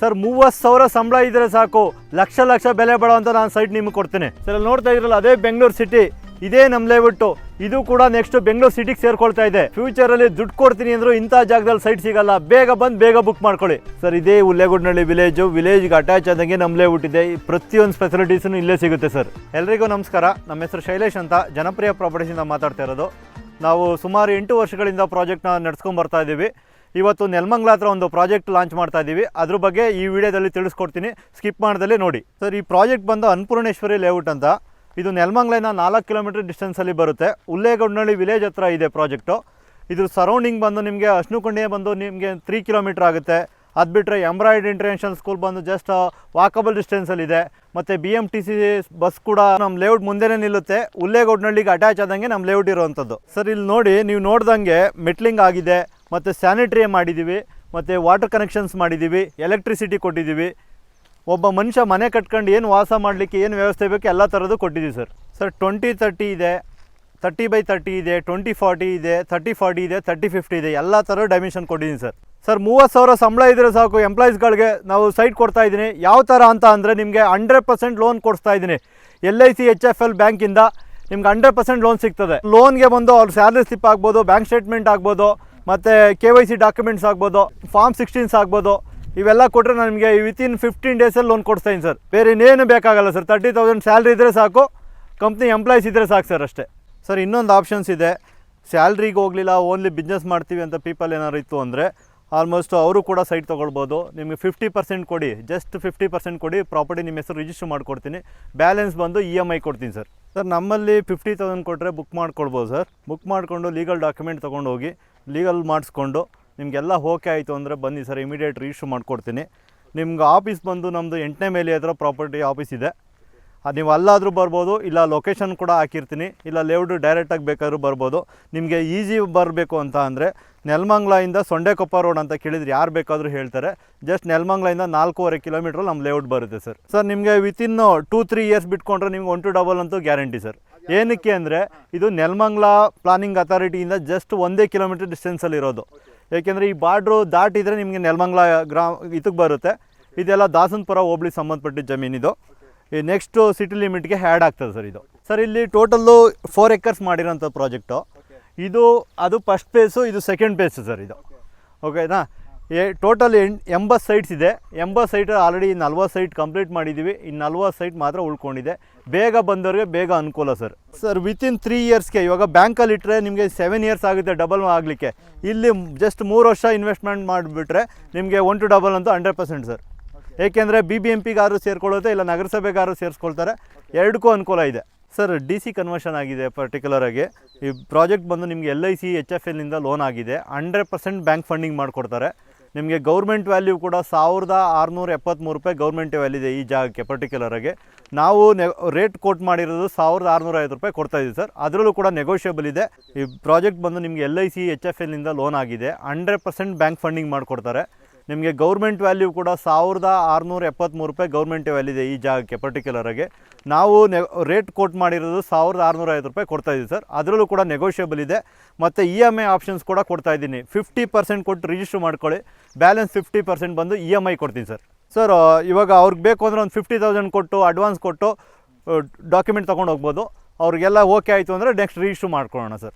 Sir, ಮೂವತ್ತು ಸಾವಿರ ಸಂಬಳ ಇದ್ರೆ ಸಾಕು. ಲಕ್ಷ ಲಕ್ಷ ಬೆಲೆ ಬಾಳುವಂತ ನಾನು ಸೈಟ್ ನಿಮಗೆ ಕೊಡ್ತೇನೆ. ಸರ್, ಅಲ್ಲಿ ನೋಡ್ತಾ ಇದ್ರಲ್ಲ, ಅದೇ ಬೆಂಗಳೂರು ಸಿಟಿ ಇದೇ ನಮ್ಮ ಲೇಔಟು. ಇದು ಕೂಡ ನೆಕ್ಸ್ಟ್ ಬೆಂಗಳೂರು ಸಿಟಿಗೆ ಸೇರ್ಕೊಳ್ತಾ ಇದೆ. ಫ್ಯೂಚರ್ ಅಲ್ಲಿ ದುಡ್ಡು ಕೊಡ್ತೀನಿ ಅಂದ್ರು ಇಂಥ ಜಾಗದಲ್ಲಿ ಸೈಟ್ ಸಿಗಲ್ಲ. ಬೇಗ ಬಂದು ಬೇಗ ಬುಕ್ ಮಾಡ್ಕೊಳ್ಳಿ. ಸರ್, ಇದೇ ಉಲ್ಲೇಗುಡ್ನಳ್ಳಿ ವಿಲೇಜು ವಿಲೇಜ್ಗೆ ಅಟ್ಯಾಚ್ ಆದಂಗೆ ನಮ್ಮ ಲೇಔಟ್ ಇದೆ. ಪ್ರತಿಯೊಂದು ಫೆಸಿಲಿಟೀಸ್ ಇಲ್ಲೇ ಸಿಗುತ್ತೆ, ಸರ್. ಎಲ್ರಿಗೂ ನಮಸ್ಕಾರ. ನಮ್ಮ ಹೆಸರು ಶೈಲೇಶ್ ಅಂತ. ಜನಪ್ರಿಯ ಪ್ರಾಪರ್ಟೀಸಿಂದ ಮಾತಾಡ್ತಾ ಇರೋದು. ನಾವು ಸುಮಾರು ಎಂಟು ವರ್ಷಗಳಿಂದ ಪ್ರಾಜೆಕ್ಟ್ನ ನಡ್ಸ್ಕೊಂಡ್ ಬರ್ತಾ ಇದ್ದೀವಿ ಇವತ್ತು ನೆಲಮಂಗ್ಲ ಹತ್ರ ಒಂದು ಪ್ರಾಜೆಕ್ಟ್ ಲಾಂಚ್ ಮಾಡ್ತಾ ಇದ್ದೀವಿ ಅದ್ರ ಬಗ್ಗೆ ಈ ವಿಡಿಯೋದಲ್ಲಿ ತಿಳಿಸ್ಕೊಡ್ತೀನಿ. ಸ್ಕಿಪ್ ಮಾಡ್ದಲ್ಲಿ ನೋಡಿ. ಸರ್, ಈ ಪ್ರಾಜೆಕ್ಟ್ ಬಂದು ಅನ್ನಪೂರ್ಣೇಶ್ವರಿ ಲೇಔಟ್ ಅಂತ. ಇದು ನೆಲಮಂಗ್ಲಿನ ನಾಲ್ಕು ಕಿಲೋಮೀಟರ್ ಡಿಸ್ಟೆನ್ಸಲ್ಲಿ ಬರುತ್ತೆ. ಉಲ್ಲೇಗೌಡ್ನಳ್ಳಿ ವಿಲೇಜ್ ಹತ್ರ ಇದೆ ಪ್ರಾಜೆಕ್ಟು. ಇದ್ರ ಸರೌಂಡಿಂಗ್ ಬಂದು ನಿಮಗೆ ಅಶ್ನುಕೊಂಡೆ ಬಂದು ನಿಮಗೆ ತ್ರೀ ಕಿಲೋಮೀಟರ್ ಆಗುತ್ತೆ. ಅದು ಬಿಟ್ಟರೆ ಎಂಬ್ರಾಯ್ಡ್ ಇಂಟರ್ನ್ಯಾಷನಲ್ ಸ್ಕೂಲ್ ಬಂದು ಜಸ್ಟ್ ವಾಕಬಲ್ ಡಿಸ್ಟೆನ್ಸಲ್ಲಿದೆ ಮತ್ತು B M T C bus ಕೂಡ ನಮ್ಮ ಲೇಔಟ್ ಮುಂದೆನೇ ನಿಲ್ಲುತ್ತೆ. ಉಲ್ಲೇಗೌಡ್ನಳ್ಳಿಗೆ ಅಟ್ಯಾಚ್ ಆದಂಗೆ ನಮ್ಮ ಲೇಔಟ್ ಇರುವಂಥದ್ದು. ಸರ್, ಇಲ್ಲಿ ನೋಡಿ, ನೀವು ನೋಡ್ದಂಗೆ ಮೆಟ್ಲಿಂಗ್ ಆಗಿದೆ. ಮತ್ತು ಸ್ಯಾನಿಟ್ರಿ ಮಾಡಿದ್ದೀವಿ ಮತ್ತು ವಾಟರ್ ಕನೆಕ್ಷನ್ಸ್ ಮಾಡಿದ್ದೀವಿ ಎಲೆಕ್ಟ್ರಿಸಿಟಿ ಕೊಟ್ಟಿದ್ದೀವಿ ಒಬ್ಬ ಮನುಷ್ಯ ಮನೆ ಕಟ್ಕೊಂಡು ಏನು ವಾಸ ಮಾಡಲಿಕ್ಕೆ, ಏನು ವ್ಯವಸ್ಥೆ ಬೇಕು ಎಲ್ಲ ಥರದ್ದು ಕೊಟ್ಟಿದ್ದೀವಿ ಸರ್. ಸರ್ ಟ್ವೆಂಟಿ ತರ್ಟಿ ಇದೆ ತರ್ಟಿ ಬೈ ತರ್ಟಿ ಇದೆ ಟ್ವೆಂಟಿ ಫಾರ್ಟಿ ಇದೆ ತರ್ಟಿ ಫಾರ್ಟಿ ಇದೆ ತರ್ಟಿ ಫಿಫ್ಟಿ ಇದೆ, ಎಲ್ಲ ಥರ ಡೈಮೆನ್ಷನ್ ಕೊಟ್ಟಿದ್ದೀನಿ ಸರ್. ಸರ್, ಮೂವತ್ತು ಸಾವಿರ ಸಂಬಳ ಇದ್ರೆ ಸಾಕು ಎಂಪ್ಲಾಯೀಸ್ಗಳಿಗೆ ನಾವು ಸೈಟ್ ಕೊಡ್ತಾ ಇದ್ದೀನಿ. ಯಾವ ಥರ ಅಂತ ಅಂದರೆ ನಿಮಗೆ ಹಂಡ್ರೆಡ್ ಪರ್ಸೆಂಟ್ ಲೋನ್ ಕೊಡಿಸ್ತಾ ಇದ್ದೀನಿ. L I C H F L ಬ್ಯಾಂಕಿಂದ ನಿಮ್ಗೆ ಹಂಡ್ರೆಡ್ ಪರ್ಸೆಂಟ್ ಲೋನ್ ಸಿಗ್ತದೆ. ಲೋನ್ಗೆ ಬಂದು ಅವ್ರ ಸ್ಯಾಲ್ರಿ ಸ್ಲಿಪ್ ಆಗ್ಬೋದು ಬ್ಯಾಂಕ್ ಸ್ಟೇಟ್ಮೆಂಟ್ ಆಗ್ಬೋದು ಮತ್ತು ಕೆ ವೈ ಸಿ ಡಾಕ್ಯುಮೆಂಟ್ಸ್ ಆಗ್ಬೋದು ಫಾರ್ಮ್ ಸಿಕ್ಸ್ಟೀನ್ಸ್ ಆಗ್ಬೋದು, ಇವೆಲ್ಲ ಕೊಟ್ಟರೆ ನಮಗೆ ವಿತಿನ್ ಫಿಫ್ಟೀನ್ ಡೇಸಲ್ಲಿ ಲೋನ್ ಕೊಡ್ತೀನಿ ಸರ್ ಬೇರೆ ಇನ್ನೇನು ಬೇಕಾಗಲ್ಲ ಸರ್ ತರ್ಟಿ ತೌಸಂಡ್ ಸ್ಯಾಲ್ರಿ ಇದ್ದರೆ ಸಾಕು ಕಂಪ್ನಿ ಎಂಪ್ಲಾಯೀಸ್ ಇದ್ದರೆ ಸಾಕು ಸರ್ ಅಷ್ಟೇ. ಸರ್ ಇನ್ನೊಂದು ಆಪ್ಷನ್ಸ್ ಇದೆ. ಸ್ಯಾಲ್ರಿಗೆ ಹೋಗಲಿಲ್ಲ ಓನ್ಲಿ ಬಿಸ್ನೆಸ್ ಮಾಡ್ತೀವಿ ಅಂತ ಪೀಪಲ್ ಏನಾದ್ರು ಇತ್ತು ಅಂದರೆ ಆಲ್ಮೋಸ್ಟ್ ಅವರು ಕೂಡ ಸೈಟ್ ತೊಗೊಳ್ಬೋದು. ನಿಮಗೆ ಫಿಫ್ಟಿ ಪರ್ಸೆಂಟ್ ಕೊಡಿ ಜಸ್ಟ್ ಫಿಫ್ಟಿ ಪರ್ಸೆಂಟ್ ಕೊಡಿ ಪ್ರಾಪರ್ಟಿ ನಿಮ್ಮ ಹೆಸರು ರಿಜಿಸ್ಟರ್ ಮಾಡಿಕೊಡ್ತೀನಿ. ಬ್ಯಾಲೆನ್ಸ್ ಬಂದು ಇ ಎಂ ಐ ಕೊಡ್ತೀನಿ ಸರ್ ಸರ್ ನಮ್ಮಲ್ಲಿ ಫಿಫ್ಟಿ ತೌಸಂಡ್ ಕೊಟ್ಟರೆ ಬುಕ್ ಮಾಡ್ಕೊಳ್ಬೋದು ಸರ್ ಬುಕ್ ಮಾಡಿಕೊಂಡು ಲೀಗಲ್ ಡಾಕ್ಯುಮೆಂಟ್ ತೊಗೊಂಡು ಹೋಗಿ ಲೀಗಲ್ ಮಾಡಿಸ್ಕೊಂಡು ನಿಮಗೆಲ್ಲ ಓಕೆ ಆಯಿತು ಅಂದರೆ ಬನ್ನಿ ಸರ್ ಇಮಿಡಿಯೇಟ್ ರೀಶ್ಯೂ ಮಾಡಿಕೊಡ್ತೀನಿ. ನಿಮ್ಗೆ ಆಫೀಸ್ ಬಂದು ನಮ್ಮದು ಎಂಟನೇ ಮೇಲೆ ಹತ್ರ ಪ್ರಾಪರ್ಟಿ ಆಫೀಸ್ ಇದೆ. ನೀವು ಅಲ್ಲಾದರೂ ಬರ್ಬೋದು, ಇಲ್ಲ ಲೊಕೇಶನ್ ಕೂಡ ಹಾಕಿರ್ತೀನಿ, ಇಲ್ಲ ಲೇಔಟ್ ಡೈರೆಕ್ಟಾಗಿ ಬೇಕಾದ್ರೂ ಬರ್ಬೋದು. ನಿಮಗೆ ಈಸಿ ಬರಬೇಕು ಅಂತ ಅಂದರೆ ನೆಲಮಂಗ್ಲಿಂದ ಸೊಂಡೆಕೊಪ್ಪ ರೋಡ್ ಅಂತ ಕೇಳಿದ್ರೆ ಯಾರು ಬೇಕಾದರೂ ಹೇಳ್ತಾರೆ. ಜಸ್ಟ್ ನೆಲಮಂಗ್ಲಿಂದ ನಾಲ್ಕೂವರೆ ಕಿಲೋಮೀಟ್ರ್ ನಮ್ಮ ಲೇಔಟ್ ಬರುತ್ತೆ ಸರ್ ಸರ್ ನಿಮಗೆ ವಿತಿನ್ ಟೂ ತ್ರೀ ಇಯರ್ಸ್ ಬಿಟ್ಕೊಂಡ್ರೆ ನಿಮ್ಗೆ ಒನ್ ಟು ಡಬಲ್ ಅಂತೂ ಗ್ಯಾರಂಟಿ ಸರ್ ಏನಕ್ಕೆ ಅಂದರೆ ಇದು ನೆಲಮಂಗ್ಲ ಪ್ಲಾನಿಂಗ್ ಅಥಾರಿಟಿಯಿಂದ ಜಸ್ಟ್ ಒಂದೇ ಕಿಲೋಮೀಟರ್ ಡಿಸ್ಟೆನ್ಸಲ್ಲಿ ಇರೋದು. ಏಕೆಂದರೆ ಈ ಬಾರ್ಡ್ರು ದಾಟಿದರೆ ನಿಮಗೆ ನೆಲಮಂಗ್ಲ ಗ್ರಾಮ ಇದಕ್ಕೆ ಬರುತ್ತೆ. ಇದೆಲ್ಲ ದಾಸನಪುರ ಹೋಬಳಿ ಸಂಬಂಧಪಟ್ಟಿದ್ದ ಜಮೀನಿದು. ಈ ನೆಕ್ಸ್ಟು ಸಿಟಿ ಲಿಮಿಟ್ಗೆ ಆ್ಯಡ್ ಆಗ್ತದೆ ಸರ್ ಇದು. ಸರ್ ಇಲ್ಲಿ ಟೋಟಲ್ಲು ಫೋರ್ ಎಕರ್ಸ್ ಮಾಡಿರೋಂಥ ಪ್ರಾಜೆಕ್ಟು ಇದು, ಅದು ಫಸ್ಟ್ ಪೇಸು ಇದು ಸೆಕೆಂಡ್ ಪೇಸು ಸರ್ ಇದು. ಓಕೆನಾ ಏ ಟೋಟಲ್ ಎಂಟ್ ಎಂಬತ್ತು ಸೈಟ್ಸ್ ಇದೆ. ಎಂಬತ್ತು ಸೈಟ್ ಆಲ್ರೆಡಿ ನಲ್ವತ್ತು ಸೈಟ್ ಕಂಪ್ಲೀಟ್ ಮಾಡಿದ್ದೀವಿ ಇನ್ನು ನಲ್ವತ್ತು ಸೈಟ್ ಮಾತ್ರ ಉಳ್ಕೊಂಡಿದೆ. ಬೇಗ ಬಂದವ್ರಿಗೆ ಬೇಗ ಅನುಕೂಲ ಸರ್ ಸರ್ ವಿತಿನ್ ತ್ರೀ ಇಯರ್ಸ್ಗೆ ಇವಾಗ ಬ್ಯಾಂಕಲ್ಲಿ ಇಟ್ಟರೆ ನಿಮಗೆ ಸೆವೆನ್ ಇಯರ್ಸ್ ಆಗುತ್ತೆ ಡಬಲ್ ಆಗಲಿಕ್ಕೆ. ಇಲ್ಲಿ ಜಸ್ಟ್ ಮೂರು ವರ್ಷ ಇನ್ವೆಸ್ಟ್ಮೆಂಟ್ ಮಾಡಿಬಿಟ್ರೆ ನಿಮಗೆ ಒನ್ ಟು ಡಬಲ್ ಅಂತೂ ಹಂಡ್ರೆಡ್ ಪರ್ಸೆಂಟ್ ಸರ್ ಏಕೆಂದರೆ ಬಿ ಬಿ ಎಂ ಪಿಗಾರು ಸೇರ್ಕೊಳ್ಳುತ್ತೆ, ಇಲ್ಲ ನಗರಸಭೆಗಾರು ಸೇರಿಸ್ಕೊಳ್ತಾರೆ. ಎರಡಕ್ಕೂ ಅನುಕೂಲ ಇದೆ. ಸರ್ ಡಿ ಸಿ ಕನ್ವರ್ಷನ್ ಆಗಿದೆ ಪರ್ಟಿಕ್ಯುಲರ್ ಆಗಿ. ಈ ಪ್ರಾಜೆಕ್ಟ್ ಬಂದು ನಿಮಗೆ L I C H F ಎಲ್ನಿಂದ loan ಆಗಿದೆ. ಹಂಡ್ರೆಡ್ ಪರ್ಸೆಂಟ್ ಬ್ಯಾಂಕ್ ಫಂಡಿಂಗ್ ಮಾಡಿಕೊಡ್ತಾರೆ. ನಿಮಗೆ ಗೌರ್ಮೆಂಟ್ ವ್ಯಾಲ್ಯೂ ಕೂಡ ಸಾವಿರದ ಆರುನೂರ ಎಪ್ಪತ್ತ್ಮೂರು ರೂಪಾಯಿ ಗೌರ್ಮೆಂಟ್ ವ್ಯಾಲ್ಯೂ ಇದೆ ಈ ಜಾಗಕ್ಕೆ ಪರ್ಟಿಕ್ಯುಲರ್ ಆಗಿ. ನಾವು ನೆ ರೇಟ್ ಕೋಟ್ ಮಾಡಿರೋದು ಸಾವಿರದ ಆರುನೂರ ಐವತ್ತು ರೂಪಾಯಿ ಕೊಡ್ತಾ ಇದ್ದೀವಿ ಸರ್. ಅದರಲ್ಲೂ ಕೂಡ ನೆಗೋಷಿಯಬಲ್ ಇದೆ. ಈ ಪ್ರಾಜೆಕ್ಟ್ ಬಂದು ನಿಮಗೆ L I C H F ಎಲ್ನಿಂದ loan ಆಗಿದೆ. ಹಂಡ್ರೆಡ್ ಪರ್ಸೆಂಟ್ ಬ್ಯಾಂಕ್ ಫಂಡಿಂಗ್ ಮಾಡಿಕೊಡ್ತಾರೆ. ನಿಮಗೆ ಗೌರ್ಮೆಂಟ್ ವ್ಯಾಲ್ಯೂ ಕೂಡ ಸಾವಿರದ ಆರುನೂರ ಎಪ್ಪತ್ತ್ಮೂರು ರೂಪಾಯಿ ಗೌರ್ಮೆಂಟ್ ವ್ಯಾಲ್ಯೂ ಇದೆ ಈ ಜಾಗಕ್ಕೆ ಪರ್ಟಿಕ್ಯುಲರಾಗಿ ನಾವು ನೆ ರೇಟ್ ಕೋಟ್ ಮಾಡಿರೋದು ಸಾವಿರದ ಆರುನೂರ ಐವತ್ತು ರೂಪಾಯಿ ಕೊಡ್ತಾ ಇದ್ದೀವಿ ಸರ್. ಅದರಲ್ಲೂ ಕೂಡ ನೆಗೋಷಿಯಬಲ್ ಇದೆ. ಮತ್ತು ಇ ಎಂ ಐ ಆಪ್ಷನ್ಸ್ ಕೂಡ ಕೊಡ್ತಾ ಇದ್ದೀನಿ. ಫಿಫ್ಟಿ ಪರ್ಸೆಂಟ್ ಕೊಟ್ಟು ರಿಜಿಸ್ಟರ್ ಮಾಡ್ಕೊಳ್ಳಿ. ಬ್ಯಾಲೆನ್ಸ್ ಫಿಫ್ಟಿ ಪರ್ಸೆಂಟ್ ಬಂದು ಇ ಎಂ ಐ ಕೊಡ್ತೀನಿ ಸರ್. ಸರ್ ಇವಾಗ ಅವ್ರಿಗೆ ಬೇಕು ಅಂದರೆ ಒಂದು ಫಿಫ್ಟಿ ತೌಸಂಡ್ ಕೊಟ್ಟು ಅಡ್ವಾನ್ಸ್ ಕೊಟ್ಟು ಡಾಕ್ಯುಮೆಂಟ್ ತೊಗೊಂಡು ಹೋಗ್ಬೋದು. ಅವ್ರಿಗೆಲ್ಲ ಓಕೆ ಆಯಿತು ಅಂದರೆ ನೆಕ್ಸ್ಟ್ ರಿಜಿಸ್ಟರ್ ಮಾಡ್ಕೊಳ್ಳೋಣ ಸರ್.